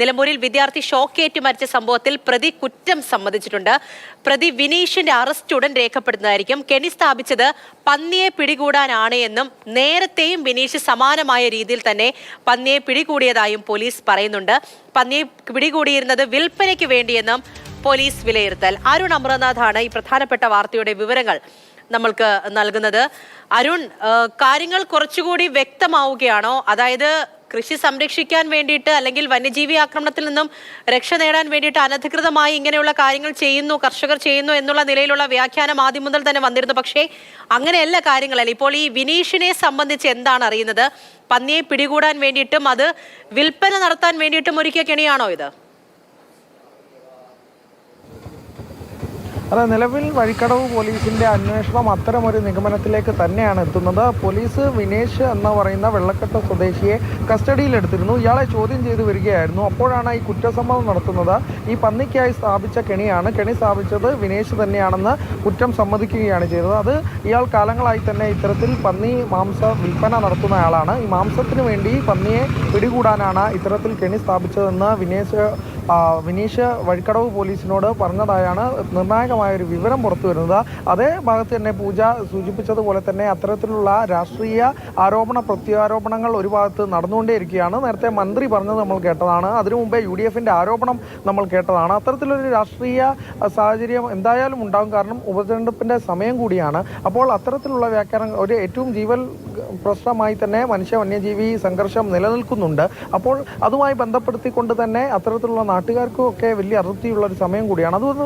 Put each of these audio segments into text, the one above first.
നിലമ്പൂരിൽ വിദ്യാർത്ഥി ഷോക്കേറ്റ് മരിച്ച സംഭവത്തിൽ പ്രതി കുറ്റം സമ്മതിച്ചിട്ടുണ്ട്. പ്രതി വിനീഷിന്റെ അറസ്റ്റ് ഉടൻ രേഖപ്പെടുന്നതായിരിക്കും കെണി സ്ഥാപിച്ചത് പന്നിയെ പിടികൂടാനാണ് എന്നും നേരത്തെയും വിനീഷ് സമാനമായ രീതിയിൽ തന്നെ പന്നിയെ പിടികൂടിയതായും പോലീസ് പറയുന്നുണ്ട്. പന്നിയെ പിടികൂടിയിരുന്നത് വിൽപ്പനയ്ക്ക് വേണ്ടിയെന്നും പോലീസ് വിലയിരുത്തൽ. അരുൺ അമർനാഥാണ് ഈ പ്രധാനപ്പെട്ട വാർത്തയുടെ വിവരങ്ങൾ നമ്മൾക്ക് നൽകുന്നത്. അരുൺ കാര്യങ്ങൾ കുറച്ചുകൂടി വ്യക്തമാവുകയാണോ? അതായത് കൃഷി സംരക്ഷിക്കാൻ വേണ്ടിയിട്ട് അല്ലെങ്കിൽ വന്യജീവി ആക്രമണത്തിൽ നിന്നും രക്ഷ നേടാൻ വേണ്ടിയിട്ട് അനധികൃതമായി ഇങ്ങനെയുള്ള കാര്യങ്ങൾ ചെയ്യുന്നു കർഷകർ ചെയ്യുന്നു എന്നുള്ള നിലയിലുള്ള വ്യാഖ്യാനം ആദ്യം മുതൽ തന്നെ വന്നിരുന്നു. പക്ഷേ അങ്ങനെയല്ല കാര്യങ്ങളല്ല. ഇപ്പോൾ ഈ വിനീഷിനെ സംബന്ധിച്ച് എന്താണ് അറിയുന്നത്? പന്നിയെ പിടികൂടാൻ വേണ്ടിയിട്ടും അത് വിൽപ്പന നടത്താൻ വേണ്ടിയിട്ടും ഒരുക്കിയ കെണിയാണോ ഇത്? അതെ നിലവിൽ വഴിക്കടവ് പോലീസിന്റെ അന്വേഷണം അത്തരമൊരു നിഗമനത്തിലേക്ക് തന്നെയാണ് എത്തുന്നത്. പോലീസ് വിനേഷ് എന്ന് പറയുന്ന വെള്ളക്കെട്ട് സ്വദേശിയെ കസ്റ്റഡിയിലെടുത്തിരുന്നു ഇയാളെ ചോദ്യം ചെയ്ത് വരികയായിരുന്നു. അപ്പോഴാണ് ഈ കുറ്റസമ്മതം നടത്തുന്നത്. ഈ പന്നിക്കായി സ്ഥാപിച്ച കെണിയാണ്. കെണി സ്ഥാപിച്ചത് വിനേഷ് തന്നെയാണെന്ന് കുറ്റം സമ്മതിക്കുകയാണ് ചെയ്തത്. അത് ഇയാൾ കാലങ്ങളായി തന്നെ ഇത്തരത്തിൽ പന്നി മാംസ വിൽപ്പന നടത്തുന്ന ആളാണ്. ഈ മാംസത്തിന് വേണ്ടി പന്നിയെ പിടികൂടാനാണ് ഇത്തരത്തിൽ കെണി സ്ഥാപിച്ചതെന്ന് വിനേഷ് വിനീഷ് വഴിക്കടവ് പോലീസിനോട് പറഞ്ഞതായാണ് നിർണായകമായ ഒരു വിവരം പുറത്തു വരുന്നത്. അതേ ഭാഗത്ത് തന്നെ പൂജ സൂചിപ്പിച്ചതുപോലെ തന്നെ അത്തരത്തിലുള്ള രാഷ്ട്രീയ ആരോപണ പ്രത്യാരോപണങ്ങൾ ഒരു ഭാഗത്ത് നടന്നുകൊണ്ടേയിരിക്കുകയാണ്. നേരത്തെ മന്ത്രി പറഞ്ഞത് നമ്മൾ കേട്ടതാണ്. അതിനു മുമ്പേ യു ഡി എഫിന്റെ ആരോപണം നമ്മൾ കേട്ടതാണ്. അത്തരത്തിലൊരു രാഷ്ട്രീയ സാഹചര്യം എന്തായാലും ഉണ്ടാകും. കാരണം ഉപതെരഞ്ഞെടുപ്പിന്റെ സമയം കൂടിയാണ്. അപ്പോൾ അത്തരത്തിലുള്ള വ്യാഖ്യാനം ഒരു ഏറ്റവും ജീവൽ പ്രശ്നമായി തന്നെ മനുഷ്യ വന്യജീവി സംഘർഷം നിലനിൽക്കുന്നുണ്ട്. അപ്പോൾ അതുമായി ബന്ധപ്പെടുത്തിക്കൊണ്ട് തന്നെ അത്തരത്തിലുള്ള നാട്ടുകാർക്കും ഒക്കെ വലിയ അതിർത്തിയുള്ള ഒരു സമയം കൂടിയാണ്. അതുകൊണ്ട്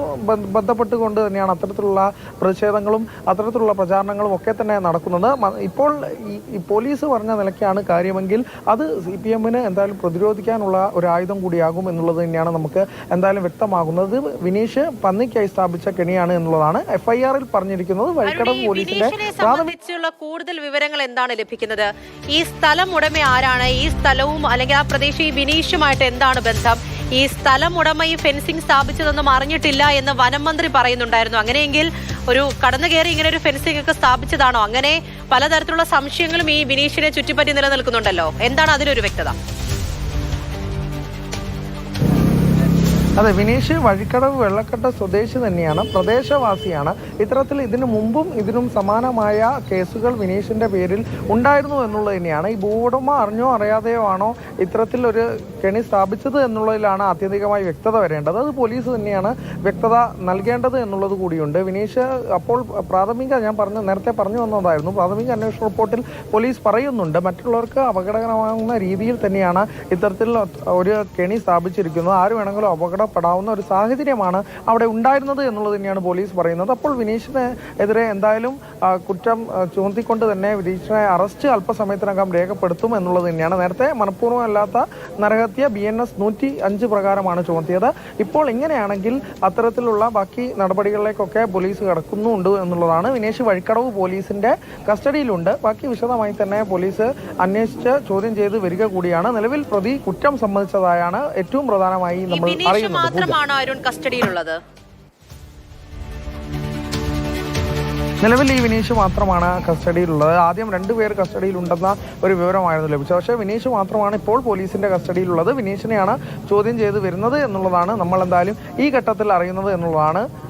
ബന്ധപ്പെട്ടുകൊണ്ട് തന്നെയാണ് അത്തരത്തിലുള്ള പ്രതിഷേധങ്ങളും അത്തരത്തിലുള്ള പ്രചാരണങ്ങളും ഒക്കെ തന്നെ നടക്കുന്നത്. ഇപ്പോൾ ഈ- പോലീസ് പറഞ്ഞ നിലയ്ക്കാണ് കാര്യമെങ്കിൽ അത് സി പി എമ്മിന് എന്തായാലും പ്രതിരോധിക്കാനുള്ള ഒരു ആയുധം കൂടിയാകും എന്നുള്ളത് തന്നെയാണ് നമുക്ക് എന്തായാലും വ്യക്തമാകുന്നത്. വിനീഷ് പന്നിക്കായി സ്ഥാപിച്ച കെണിയാണ് എന്നുള്ളതാണ് എഫ്ഐആറിൽ പറഞ്ഞിരിക്കുന്നത്. അരുൺ, വഴിക്കടവ് ഈ പോലീസിന്റെ സംബന്ധിച്ചുള്ള കൂടുതൽ വിവരങ്ങൾ എന്താണ് ലഭിക്കുന്നത്? ഈ സ്ഥലം ഉടമ ആരാണ് ഈ സ്ഥലവും അല്ലെങ്കിൽ ആ പ്രദേശം ഈ വിനീഷുമായിട്ട് എന്താണ് ബന്ധം? ഈ സ്ഥലം ഉടമ ഈ ഫെൻസിംഗ് സ്ഥാപിച്ചതൊന്നും അറിഞ്ഞിട്ടില്ല എന്ന് വനം മന്ത്രി പറയുന്നുണ്ടായിരുന്നു. അങ്ങനെയെങ്കിൽ ഒരു കടന്നു കയറി ഇങ്ങനെ ഒരു ഫെൻസിംഗ് ഒക്കെ സ്ഥാപിച്ചതാണോ? അങ്ങനെ പലതരത്തിലുള്ള സംശയങ്ങളും ഈ ബിനീഷിനെ ചുറ്റിപ്പറ്റി നിലനിൽക്കുന്നുണ്ടല്ലോ. എന്താണ് അതിലൊരു വ്യക്തത? അതെ വിനീഷ് വഴിക്കടവ് വെള്ളക്കെട്ട സ്വദേശി തന്നെയാണ് പ്രദേശവാസിയാണ്. ഇത്തരത്തിൽ ഇതിനു മുമ്പും ഇതിനും സമാനമായ കേസുകൾ വിനീഷിന്റെ പേരിൽ ഉണ്ടായിരുന്നു എന്നുള്ളത് തന്നെയാണ്. ഈ ഭൂവുടമ അറിഞ്ഞോ അറിയാതെയോ ആണോ ഇത്തരത്തിൽ ഒരു കെണി സ്ഥാപിച്ചത് എന്നുള്ളതിലാണ് ആത്യന്തികമായി വ്യക്തത വരേണ്ടത്. അത് പോലീസ് തന്നെയാണ് വ്യക്തത നൽകേണ്ടത് എന്നുള്ളത് കൂടിയുണ്ട്. വിനീഷ് അപ്പോൾ പ്രാഥമിക ഞാൻ പറഞ്ഞു നേരത്തെ പറഞ്ഞു വന്നതായിരുന്നു. പ്രാഥമിക അന്വേഷണ റിപ്പോർട്ടിൽ പോലീസ് പറയുന്നുണ്ട്. മറ്റുള്ളവർക്ക് അപകടകരമാകുന്ന രീതിയിൽ തന്നെയാണ് ഇത്തരത്തിൽ ഒരു കെണി സ്ഥാപിച്ചിരിക്കുന്നത്. ആര് വേണമെങ്കിലും അപകടപ്പെടാവുന്ന ഒരു സാഹചര്യമാണ് അവിടെ ഉണ്ടായിരുന്നത് എന്നുള്ളത് തന്നെയാണ് പോലീസ് പറയുന്നത്. അപ്പോൾ വിനീഷിന് എതിരെ എന്തായാലും കുറ്റം ചുമത്തിക്കൊണ്ട് തന്നെ വിനീഷിനെ അറസ്റ്റ് അല്പസമയത്തിനകം രേഖപ്പെടുത്തും എന്നുള്ളത് തന്നെയാണ്. നേരത്തെ മനഃപൂർവമല്ലാത്ത നരഹത്യ ബി എൻ എസ് നൂറ്റി അഞ്ച് പ്രകാരമാണ് ചുമത്തിയത്. ഇപ്പോൾ ഇങ്ങനെയാണെങ്കിൽ അത്തരത്തിലുള്ള ബാക്കി നടപടികളിലേക്കൊക്കെ പോലീസ് കടക്കുന്നുണ്ട് എന്നുള്ളതാണ് വിനേഷ് വഴിക്കടവ് പോലീസിന്റെ കസ്റ്റഡിയിലുണ്ട്. ബാക്കി വിശദമായി തന്നെ പോലീസ് അന്വേഷിച്ച് ചോദ്യം ചെയ്ത് വരിക കൂടിയാണ്. നിലവിൽ പ്രതി കുറ്റം സംബന്ധിച്ചതായാണ് ഏറ്റവും പ്രധാനമായി നമ്മൾ അറിയുന്നത്. മാത്രമാണോ അരുൺ കസ്റ്റഡിയിലുള്ളത്. നിലവിൽ ഈ വിനീഷ് മാത്രമാണ് കസ്റ്റഡിയിലുള്ളത്. ആദ്യം രണ്ടുപേർ കസ്റ്റഡിയിലുണ്ടെന്ന ഒരു വിവരമായിരുന്നു ലഭിച്ചത്. പക്ഷേ വിനീഷ് മാത്രമാണ് ഇപ്പോൾ പോലീസിന്റെ കസ്റ്റഡിയിലുള്ളത്. വിനീഷിനെയാണ് ചോദ്യം ചെയ്ത് വരുന്നത് എന്നുള്ളതാണ് നമ്മൾ എന്തായാലും ഈ ഘട്ടത്തിൽ അറിയുന്നത് എന്നുള്ളതാണ്